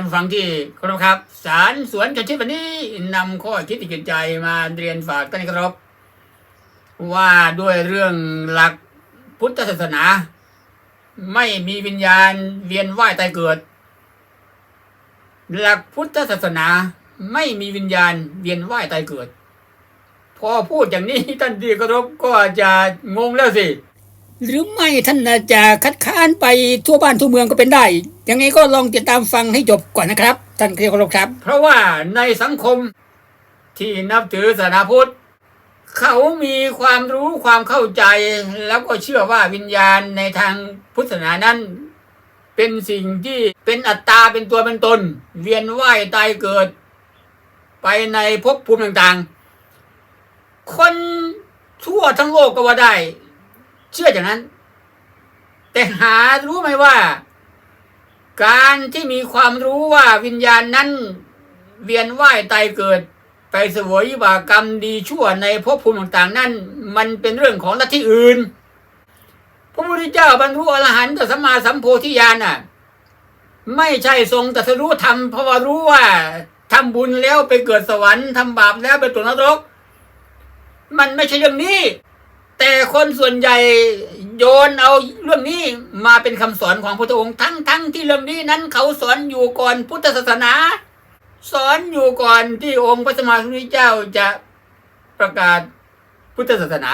านฟังที่เคารพครับ สารสวนชนชิดวันนี้นำข้อคิดที่เกิดใจมาเรียนฝากท่านที่เคารพว่าด้วยเรื่องหลักพุทธศาสนา ไม่มีวิญญาณเวียนว่ายตายเกิด หลักพุทธศาสนาไม่มีวิญญาณเวียนว่ายตายเกิด พอพูดอย่างนี้ท่านที่เคารพก็จะงงแล้วสิ หรือไม่ท่านอาจจะคัดค้านไปทั่วบ้านทั่วเมืองก็เป็นได้ ยังไงก็ลองติดตามฟังให้จบก่อนนะครับ ท่านที่เคารพครับ เพราะว่าในสังคมที่นับถือศาสนาพุทธ เขามีความรู้ความเข้าใจ แล้วก็เชื่อว่าวิญญาณในทางพุทธศาสนานั้น เป็นสิ่งที่เป็นอัตตาเป็นตัวเป็นตน เวียนว่ายตายเกิด ไปในภพภูมิต่างๆ คนทั่วทั้งโลกก็ว่าได้ เชื่ออย่างนั้น แต่หารู้ไหมว่า การที่มีความรู้ว่าวิญญาณนั้น เวียนว่ายตายเกิด ไปสวยวิบากกรรมดีชั่วในภพภูมิต่างๆ นั่น มันเป็นเรื่องของลัทธิอื่น พระพุทธเจ้าบรรลุอรหันตสัมมาสัมโพธิญาณน่ะ ไม่ใช่ทรงตรัสรู้ธรรมเพราะว่ารู้ว่าทำบุญแล้วไปเกิดสวรรค์ทำบาปแล้วไปตกนรก มันไม่ใช่เรื่องนี้ แต่คนส่วนใหญ่โยนเอาเรื่องนี้มาเป็นคำสอนของพระองค์ทั้งทั้งที่เรื่องนี้นั้นเขาสอนอยู่ก่อนพุทธศาสนา สอนอยู่ก่อนที่องค์พระสมมาสัมพุทธเจ้าจะประกาศพุทธศาสนา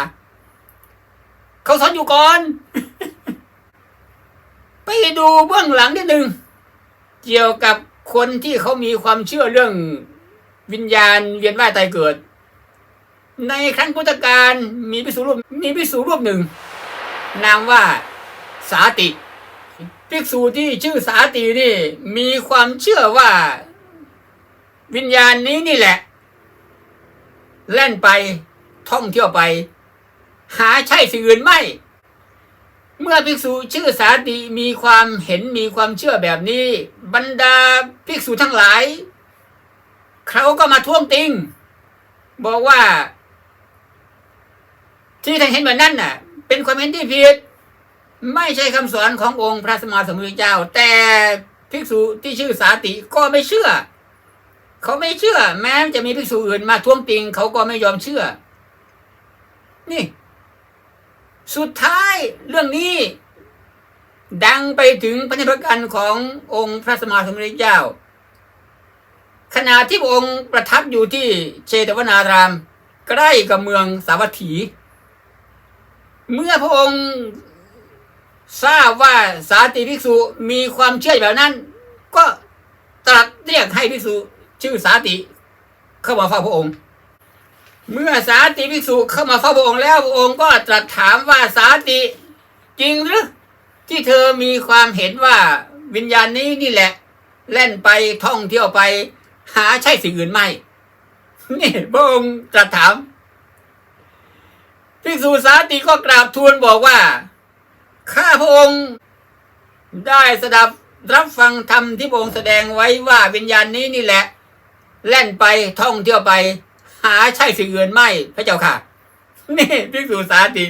เขาสอนอยู่ก่อน ไปดูเบื้องหลังนิดหนึ่งเกี่ยวกับคนที่เขามีความเชื่อเรื่องวิญญาณเวียนว่ายตายเกิด ในครั้งพุทธกาลมีพิสูรูปมีพิสูรูปหนึ่ง นามว่าสาติภิกษุที่ชื่อสาตินี่ มีความเชื่อว่า วิญญาณนี้นี่แหละเล่นไปท่องเที่ยวไป หาใช่สิ่งอื่นไม่ เมื่อภิกษุชื่อสาติมีความเห็นมีความเชื่อแบบนี้ บรรดาภิกษุทั้งหลาย เขาก็มาท้วงติงบอกว่า ที่ท่านเห็นแบบนั้นน่ะ เป็นความเห็นที่ผิด ไม่ใช่คำสอนขององค์พระสมมาสมุทธเจ้า แต่ภิกษุที่ชื่อสาติก็ไม่เชื่อ เขาไม่เชื่อ แม้จะมีภิกษุอื่นมาท้วงติงเขาก็ไม่ยอมเชื่อ นี่ สุดท้ายเรื่องนี้ ดังไปถึงพระนิพพานขององค์พระสมมาสมุทธเจ้า ขณะที่องค์ประทับอยู่ที่เชตวนาราม ใกล้กับเมืองสาวัตถี เมื่อพระองค์ทราบว่าสาติภิกษุมีความเชื่อแบบนั้น ก็ตรัสเรียกให้ภิกษุชื่อสาติเข้ามาเฝ้าพระองค์ เมื่อสาติภิกษุเข้ามาเฝ้าพระองค์แล้วพระองค์ก็ตรัสถามว่าสาติจริงหรือที่เธอมีความเห็นว่าวิญญาณนี้นี่แหละเล่นไปท่องเที่ยวไป หาใช่สิ่งอื่นไหมนี่พระองค์ตรัสถาม ภิกษุสาติก็กราบทูลบอกว่า ข้าพระองค์ได้สดับรับฟังธรรมที่พระองค์แสดงไว้ว่าวิญญาณนี้นี่แหละ แล่นไปท่องเที่ยวไป หาใช่สิ่งอื่นไม่พระเจ้าค่ะ นี่ภิกษุสาติ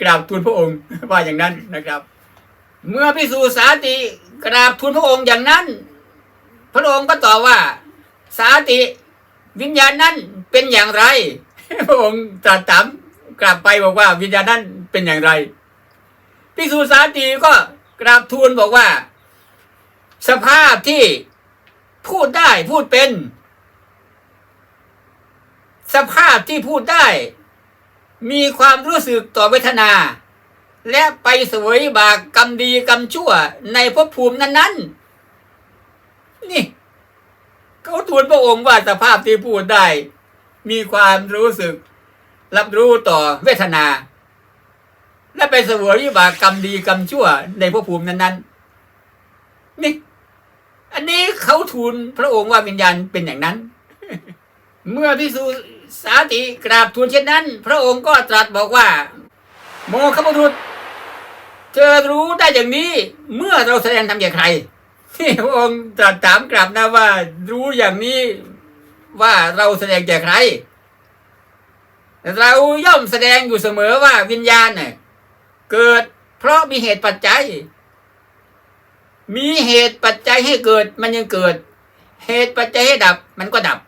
กราบทูลพระองค์ว่าอย่างนั้นนะครับ เมื่อภิกษุสาติกราบทูลพระองค์อย่างนั้น พระองค์ก็ตอบว่า สาติวิญญาณนั้นเป็นอย่างไร พระองค์ตรัสถาม กลับไปบอกว่าวิญญาณนั้นเป็นอย่างไรภิกษุสาติก็กราบทูลบอกว่า สภาพที่พูดได้พูดเป็น สภาพที่พูดได้ มีความรู้สึกต่อเวทนา และไปสวยบากกรรมดีกรรมชั่วในภพภูมินั้น ๆ นี่เขาทูลพระองค์ว่าสภาพที่พูดได้ มีความรู้สึก รับรู้ต่อเวทนา และไปเสวยวิบากกรรมดีกรรมชั่วในภพภูมินั้นๆนี่ อันนี้เขาทูลพระองค์ว่าวิญญาณเป็นอย่างนั้น เมื่อพิสูสาติกราบทูลเช่นนั้น พระองค์ก็ตรัสบอกว่า โมคบุรุษเธอรู้ได้อย่างนี้ เมื่อเราแสดงทำอย่างไรที่พระองค์ตรัสถามกลับนะว่า รู้อย่างนี้ว่าเราแสดงแก่ใคร เราย่อมแสดงอยู่เสมอว่าวิญญาณเนี่ยเกิดเพราะมีเหตุปัจจัย มีเหตุปัจจัยให้เกิดมันยังเกิด เหตุปัจจัยให้ดับมันก็ดับ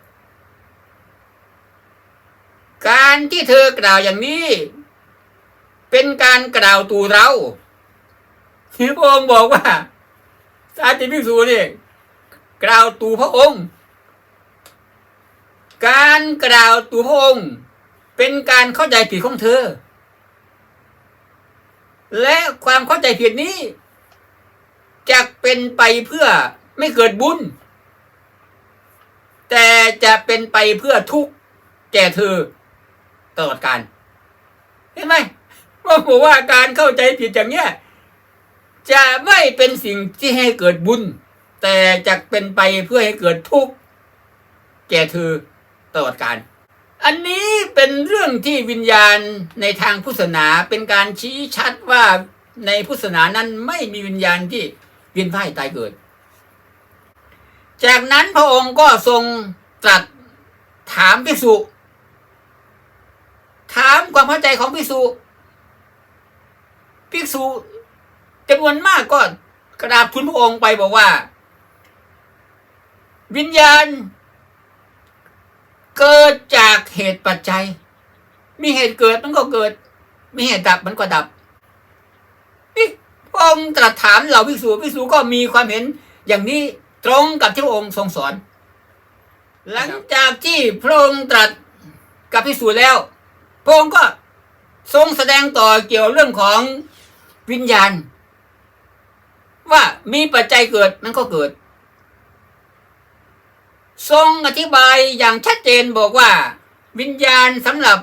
การที่เธอกล่าวอย่างนี้ เป็นการกล่าวตู่เราที่พระองค์บอกว่าสาธิภิกษุนี่กล่าวตู่พระองค์ การกล่าวตู่พระองค์ เป็นการเข้าใจผิดของเธอ และความเข้าใจผิดนี้จะเป็นไปเพื่อไม่เกิดบุญ แต่จะเป็นไปเพื่อทุกข์แก่เธอตลอดการเห็นไหมว่าบอกว่าการเข้าใจผิดอย่างเนี้ยจะไม่เป็นสิ่งที่ให้เกิดบุญ แต่จะเป็นไปเพื่อให้เกิดทุกข์แก่เธอตลอดการ อันนี้เป็นเรื่องที่วิญญาณในทางพุทธศาสนาเป็นการชี้ชัดว่าในพุทธศาสนานั้นไม่มีวิญญาณที่เวียนว่ายตายเกิด จากนั้นพระองค์ก็ทรงตรัสถามภิกษุ ถามความเข้าใจของภิกษุ ภิกษุจำนวนมากก็กระดาบทูลพระองค์ไปบอกว่า วิญญาณ เกิดจากเหตุปัจจัย มีเหตุเกิดมันก็เกิด มีเหตุดับมันก็ดับนี่พระองค์ตรัสถามเหล่าภิกษุภิกษุก็มีความเห็นอย่างนี้ตรงกับที่พระองค์ทรงสอน หลังจากที่พระองค์ตรัสกับภิกษุแล้ว พระองค์ก็ทรงแสดงต่อเกี่ยวเรื่องของวิญญาณ ว่ามีปัจจัยเกิดมันก็เกิด ทรงอธิบายอย่างชัดเจนบอกว่า วิญญาณสำหรับ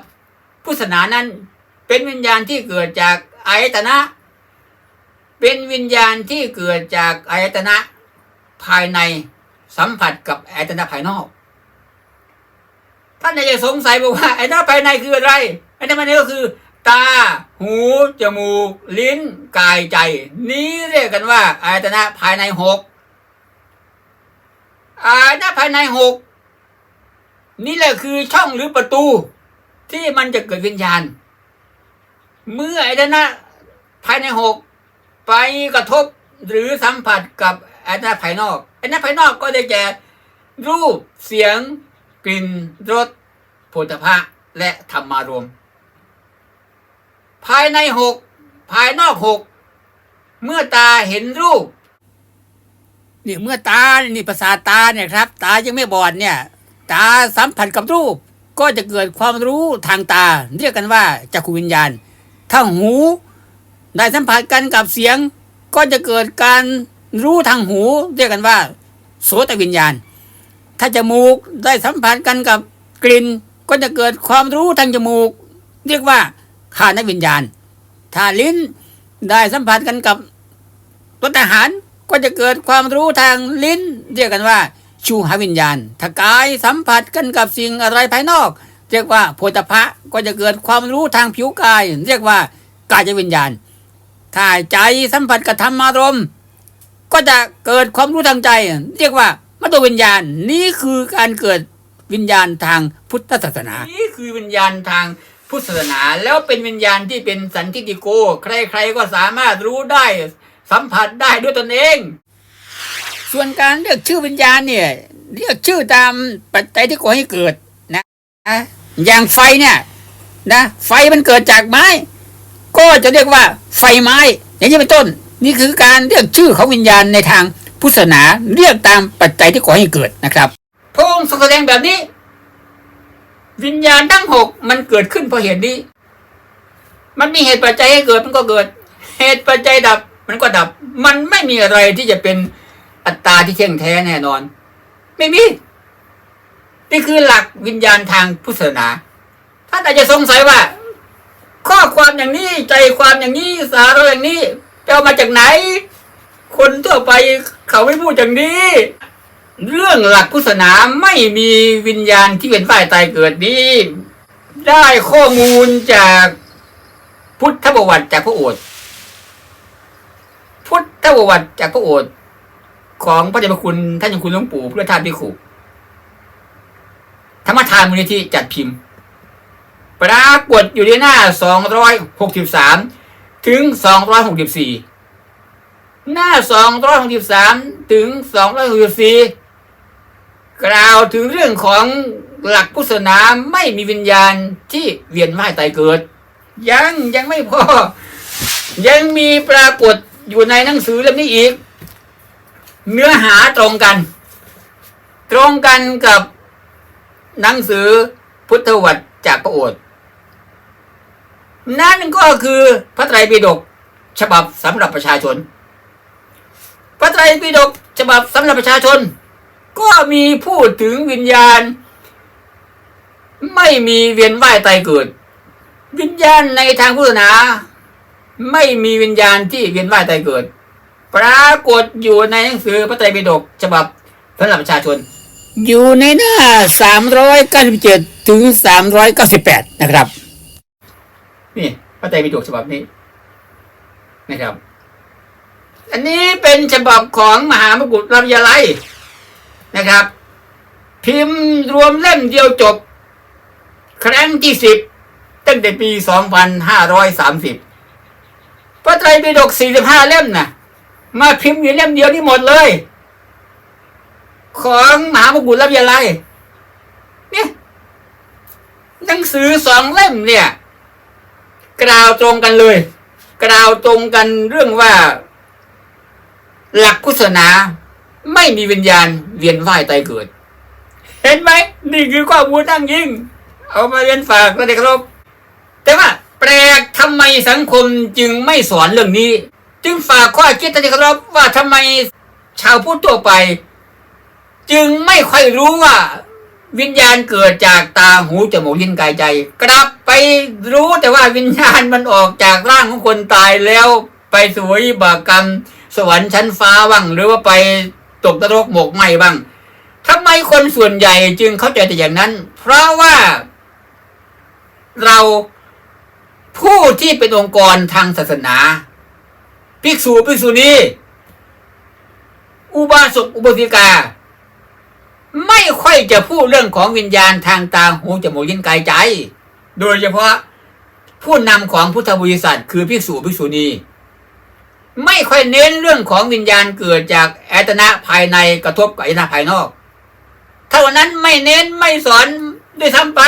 พุทธศาสนานั้น เป็นวิญญาณที่เกิดจากอายตนะ เป็นวิญญาณที่เกิดจากอายตนะภายในสัมผัสกับอายตนะภายนอก ท่านอาจจะสงสัยบอกว่าอายตนะภายในคืออะไรอายตนะภายในก็คือ ตา หู จมูก ลิ้น กายใจ นี้เรียกกันว่าอายตนะภายในหก อายตนะภายในหกนี่แหละคือช่องหรือประตู ที่มันจะเกิดวิญญาณ เมื่ออายตนะภายในหกไปกระทบหรือสัมผัสกับอายตนะภายนอกอายตนะภายนอกก็ได้แก่รูปเสียง กลิ่นรสโผฏฐะและธรรมารมภายในหกภายนอกหกเมื่อตาเห็นรูป นี่เมื่อตานี่ประสาทตาเนี่ยครับ ตายังไม่บอดเนี่ย ตาสัมผัสกับรูป ก็จะเกิดความรู้ทางตา เรียกกันว่าจักขวิญญาณ ถ้าหูได้สัมผัสกันกับเสียง ก็จะเกิดการรู้ทางหู เรียกกันว่า โสตวิญญาณ ถ้าจมูกได้สัมผัสกันกับกลิ่น ก็จะเกิดความรู้ทางจมูก เรียกว่าคานวิญญาณ ถ้าลิ้นได้สัมผัสกันกับรสอาหาร ก็จะเกิดความรู้ทางลิ้น เรียกกันว่า ชูหาวิญญาณถ้ากายสัมผัสกันกับสิ่งอะไรภายนอก เรียกว่าโพธพะก็จะเกิดความรู้ทางผิวกาย เรียกว่ากายวิญญาณถ้าใจสัมผัสกับธรรมารมณ์ก็จะเกิดความรู้ทางใจ เรียกว่ามโนวิญญาณนี่คือการเกิดวิญญาณทางพุทธศาสนา นี่คือวิญญาณทางพุทธศาสนา แล้วเป็นวิญญาณที่เป็นสันติโก ใครๆก็สามารถรู้ได้ สัมผัสได้ด้วยตนเอง ส่วนการเรียกชื่อวิญญาณเนี่ยเรียกชื่อตามปัจจัยที่ก่อให้เกิดนะนะอย่างไฟเนี่ยนะไฟมันเกิดจากไม้ ก็จะเรียกว่าไฟไม้ อย่างนี้เป็นต้น นี่คือการเรียกชื่อของวิญญาณในทางพุทธศาสนาเรียกตามปัจจัยที่ก่อให้เกิดนะครับพระองค์ทรงแสดงแบบนี้ วิญญาณทั้งหกมันเกิดขึ้นเพราะเหตุนี้ มันมีเหตุปัจจัยให้เกิดมันก็เกิด เหตุปัจจัยดับ มันก็ดับ มันไม่มีอะไรที่จะเป็นอัตตาที่เที่ยงแท้แน่นอน ไม่มี นี่คือหลักวิญญาณทางพุทธศาสนา ท่านอาจจะสงสัยว่า ข้อความอย่างนี้ใจความอย่างนี้สาระอย่างนี้ไปเอามาจากไหน คนทั่วไปเขาไม่พูดอย่างนี้ เรื่องหลักพุทธศาสนาไม่มีวิญญาณที่เป็นฝ่ายตายเกิดนี้ ได้ข้อมูลจากพุทธประวัติจากพระโอษฐ์ พุทธประวัติจากพระโอษฐ์ของพระเจ้าคุณท่านยังคุณหลวงปู่เพื่อทานพิขุธรรมทานมูลนิธิจัดพิมพ์ ปรากฏอยู่ในหน้า 263 ถึง 264 หน้า 263 ถึง 264 กล่าวถึงเรื่องของหลักพุทธศาสนาไม่มีวิญญาณที่เวียนว่ายตายเกิด ยังยังไม่พอ ยังมีปรากฏ อยู่ในหนังสือเล่มนี้อีก เนื้อหาตรงกัน ตรงกันกับหนังสือพุทธวัตรจากพระโอษฐ์นั่นก็คือพระไตรปิฎกฉบับสำหรับประชาชน พระไตรปิฎกฉบับสำหรับประชาชน ก็มีพูดถึงวิญญาณ ไม่มีเวียนว่ายตายเกิด วิญญาณในทางพุทธศาสนา ไม่มีวิญญาณที่เวียนว่ายตายเกิด ปรากฏอยู่ในหนังสือพระไตรปิฎกฉบับสำหรับประชาชน อยู่ในหน้า 397 ถึง 398 นะครับ นี่พระไตรปิฎกฉบับนี้นะครับ อันนี้เป็นฉบับของมหามกุฏราชวิทยาลัยนะครับ พิมพ์รวมเล่มเดียวจบ ครั้งที่สิบตั้งแต่ปี 2530 พระไตรปิฎก45เล่มนะมาพิมพ์อยู่เล่มเดียวนี่หมดเลย ของมหามกุฏราชวิทยาลัยเนี่ยหนังสือสองเล่มเนี่ย กล่าวตรงกันเลย กล่าวตรงกันเรื่องว่า หลักพุทธศาสนาไม่มีวิญญาณเวียนว่ายตายเกิด เห็นไหมนี่คือข้อมูลตั้งยิ่ง เอามาเรียนฝากนะเด็กครับแต่ว่า ทำไมสังคมจึงไม่สอนเรื่องนี้ จึงฝากข้อคิดนะเด็กครับว่าทำไมชาวพุทธทั่วไป จึงไม่ค่อยรู้ว่า วิญญาณเกิดจากตาหูจมูกลิ้นกายใจ กลับไปรู้แต่ว่าวิญญาณมันออกจากร่างของคนตายแล้วไปสวิบากรรม สวรรค์ชั้นฟ้าบ้างหรือว่าไปตกนรกหมกไหมบ้างทำไมคนส่วนใหญ่จึงเข้าใจแต่อย่างนั้น เพราะว่าเรา ผู้ที่เป็นองค์กรทางศาสนา ภิกษุภิกษุณีอุบาสกอุบาสิกา ไม่ค่อยจะพูดเรื่องของวิญญาณทางตาหูจมูกลิ้นกายใจ โดยเฉพาะผู้นำของพุทธบริษัทคือภิกษุภิกษุณีไม่ค่อยเน้นเรื่องของวิญญาณเกิดจากอายตนะภายในกระทบกับอายตนะภายนอก เท่านั้นไม่เน้นไม่สอนด้วยซ้ำไป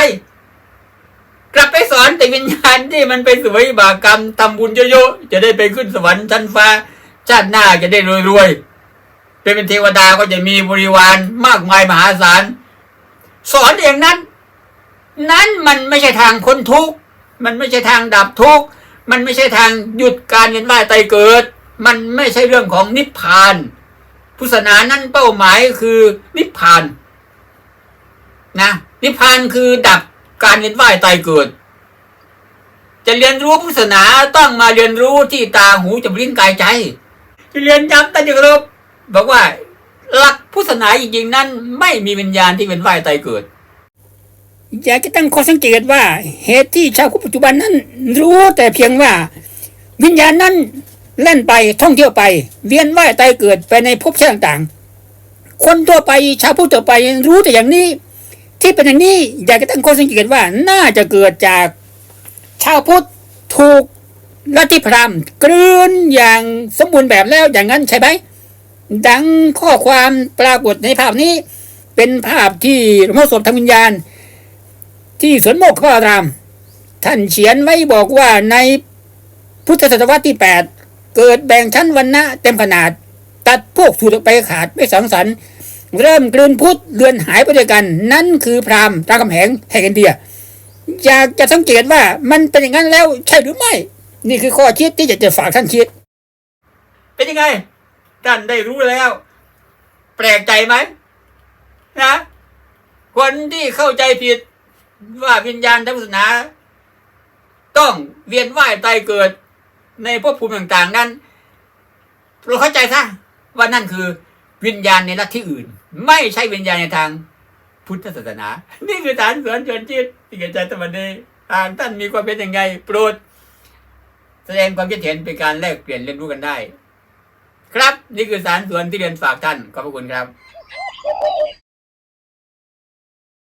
กลับไปสอนแต่วิญญาณที่มันไปสวิบากกรรมทำบุญเยอะๆจะได้ไปขึ้นสวรรค์ชั้นฟ้า ชาติหน้าจะได้รวยๆเป็นเทวดาก็จะมีบริวารมากมายมหาศาลสอนอย่างนั้น นั้นมันไม่ใช่ทางพ้นทุกข์มันไม่ใช่ทางดับทุกข์มันไม่ใช่ทางหยุดการเวียนว่ายตายเกิด มันไม่ใช่เรื่องของนิพพานพุทธศาสนานั้นเป้าหมายคือนิพพานนะนิพพานคือดับ การเวียนว่ายตายเกิด จะเรียนรู้พุทธศาสนาต้องมาเรียนรู้ที่ตาหูจมูกลิ้นกายใจจะเรียนย้ำตั้งใจครบบอกว่า หลักพุทธศาสนาจริงๆนั้น ไม่มีวิญญาณที่เป็นว่ายตายเกิดอยากจะตั้งข้อสังเกตว่า เหตุที่ชาวคุปัจจุบันนั้น รู้แต่เพียงว่า วิญญาณนั้นเล่นไปท่องเที่ยวไป เวียนว่ายตายเกิดไปในภพชาติต่างๆ คนทั่วไปชาวพุทธทั่วไปรู้แต่อย่างนี้ ที่เป็นอย่างนี้อยากจะตั้งข้อสังเกตว่าน่าจะเกิดจากชาวพุทธถูกลัทธิพราหมณ์กลืนอย่างสมบูรณ์แบบแล้วอย่างนั้นใช่ไหมดังข้อความปรากฏในภาพนี้ เป็นภาพที่หลวงพ่อสมทางวิญญาณ ที่สวนโมกขพระอาราม ท่านเขียนไว้บอกว่าในพุทธศตวรรษที่ 8 เกิดแบ่งชั้นวันนะเต็มขนาด ตัดพวกสูตรไปขาดไม่สังสรรค์ เริ่มกลืนพุทธเลือนหายไปด้วยกัน นั่นคือพราหมณ์ตากำแหงแห่งอินเดีย อยากจะสังเกตว่ามันเป็นอย่างนั้นแล้วใช่หรือไม่ นี่คือข้อคิดที่จะจะฝากท่านคิด เป็นยังไงท่านได้รู้แล้ว แปลกใจไหมนะคนที่เข้าใจผิดว่าวิญญาณทางศาสนา ต้องเวียนว่ายตายเกิดในภพภูมิต่างๆ นั้นเราเข้าใจซะว่านั่นคือ วิญญาณในลัทธิอื่น ไม่ใช่วิญญาณในทางพุทธศาสนา นี่คือฐานสวนชวนจิตที่อาจารย์ตะวันเดหากท่านมีความเป็นยังไงโปรด แสดงความคิดเห็นเป็นการแลกเปลี่ยนเรียนรู้กันได้ ครับนี่คือสารสวนที่เรียนฝากท่านขอบพระคุณครับ